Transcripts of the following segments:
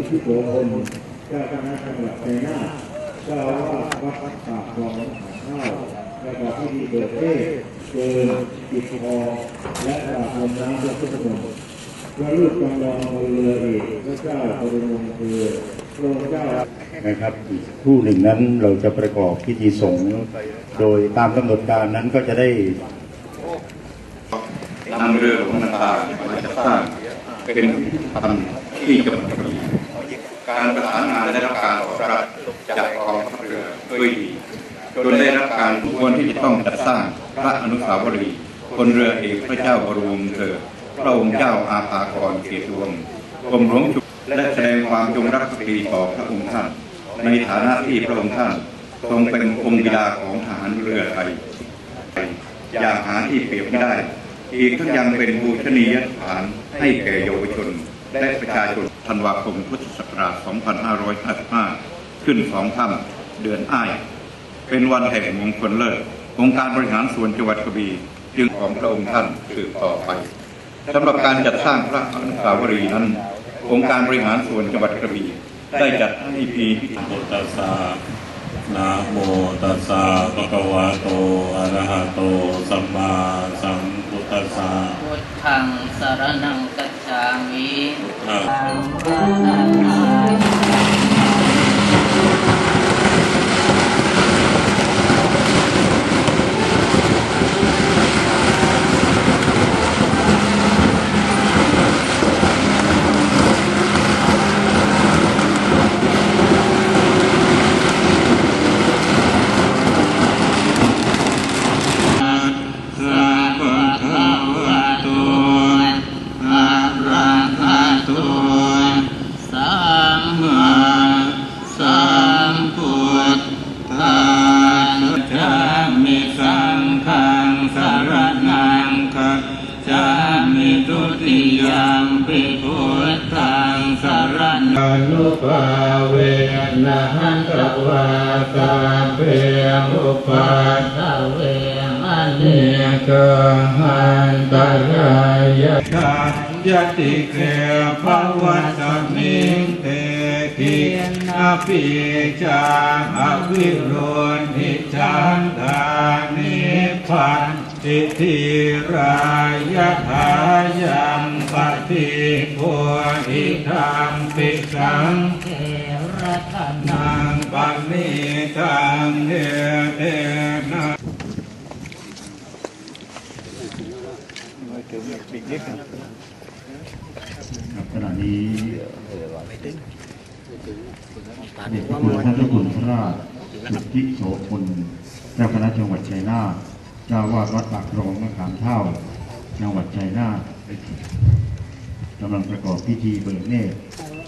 ที่โสพลเจ้าคณะจังหวัดชัยนาทเจ้าอาวาวัดปากคลองข้าและก็พิธีเปิดเทศน์เจอจิตทองและปราบลมน้ำพระพุทธมนต์พระรูปจำลองบนเรือเอกพระเจ้าบรมงคือพระองค์เจ้านะครับอีกคู่หนึ่งนั้นเราจะประกอบพิธีสงฆ์โดยตามกำหนดการนั้นก็จะได้นำเรือหลวงนาตามาจัดสร้างเป็นพิพิธภัณฑ์ที่จังหวัดกระบี่ การประสานงานได้รับการตอบรับจากกองทัพเรือด้วยดีจนได้รับการควรที่จะต้องจัดสร้างพระอนุสาวรีย์พลเรือเอกพระเจ้าบรมเธอพระองค์เจ้าอาภากรเกียรติวงศ์กรมหลวงชุและแสดงความจงรักภักดีต่อพระองค์ท่าน ในฐานะที่พระองค์ท่านทรงเป็นองค์บิดาของทหารเรือไทยอย่างหาที่เปรียบไม่ได้ อีกทั้งยังเป็นบูชนียสถานให้แก่เยาวชน และประชาชนธันวาคมพุทธศักราช 2555 ขึ้นสองค่ำเดือนอ้าย เป็นวันแห่งมงคลเลิศองค์การบริหารส่วนจังหวัดกระบี่จึงของพระองค์ท่านสืบต่อไปสำหรับการจัดสร้างพระอนุสาวรีย์นั้น องค์การบริหารส่วนจังหวัดกระบี่ได้จัดให้พีพิธีโตัสสะนะโมตัสสะภะคะวะโตอะระหะโตสัมมาสัมพุทธัสสะพุทธังสารณังกั รณัง สัพพะคะวะโต อะระหะโต สัม สัมมาสัมพุทธัสสะมิสังฆังสรณังคัจฉามิทุติยมปิพุทธังสรณัง อ นุภาเวนะหันตวาสาเพอุปัสสะเวมันิเนกหันตรายะกัยติเกภวัตมิงเตกินาปิจาอวิโรนิจันทานิพันติทิรายะทายัง ปฏิโพหิธรรมปิสังเทระธนังปันนิทังเนเตนะครับขณะนี้เด็กพระคุณท่านเจ้าคุณพระราชสุทธิโสพลเจ้าคณะจังหวัดชัยนาทเจ้าวาดวัดปากคลองมะขามเท่าจังหวัดชัยนาท กำลังประกอบพิธีเบิกเนตร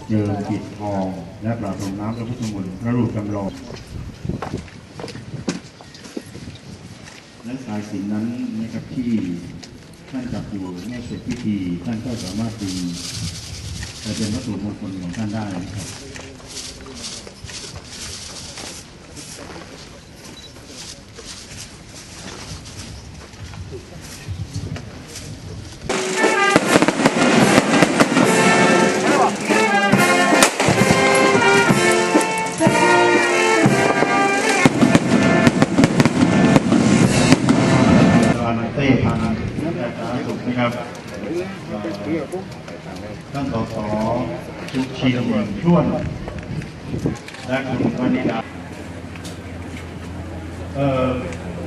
เจิมปิดทอง และปราบรมน้ำพระพุทธมนต์พระรูปจำลองและสายสินนั้นนะครับที่ท่านจับอยู่เมื่อเสร็จพิธีท่านก็สามารถดึงจะเป็นวัตถุมงคลของท่านได้นะครับ ท่านสสชุชินช่วน และคุณวนิดาเอ่อ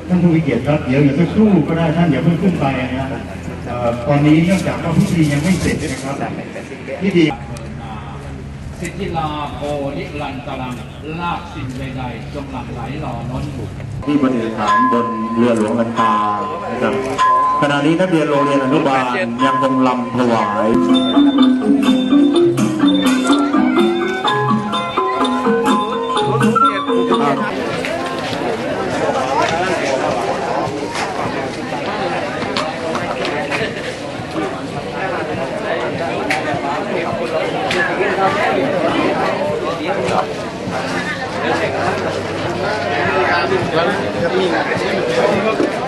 ท่านผู้มีเกียรติครับเดี๋ยวอย่าเพิ่งสู้ก็ได้ท่านอย่าเพิ่งขึ้นไปนะฮะเอ่อตอนนี้เนื่องจากว่าพิธียังไม่เสร็จนะครับพิธีสิทธิลาโพนิรันตรังลาบสิ่งใดๆจงหลั่งไหลหล่อล้นบุตรที่ประดิษฐานบนเรือหลวงลันตานะครับ ขณะนี้นักเรียนโรงเรียนอนุบาลยังคงลำถวายแล้วมีงาน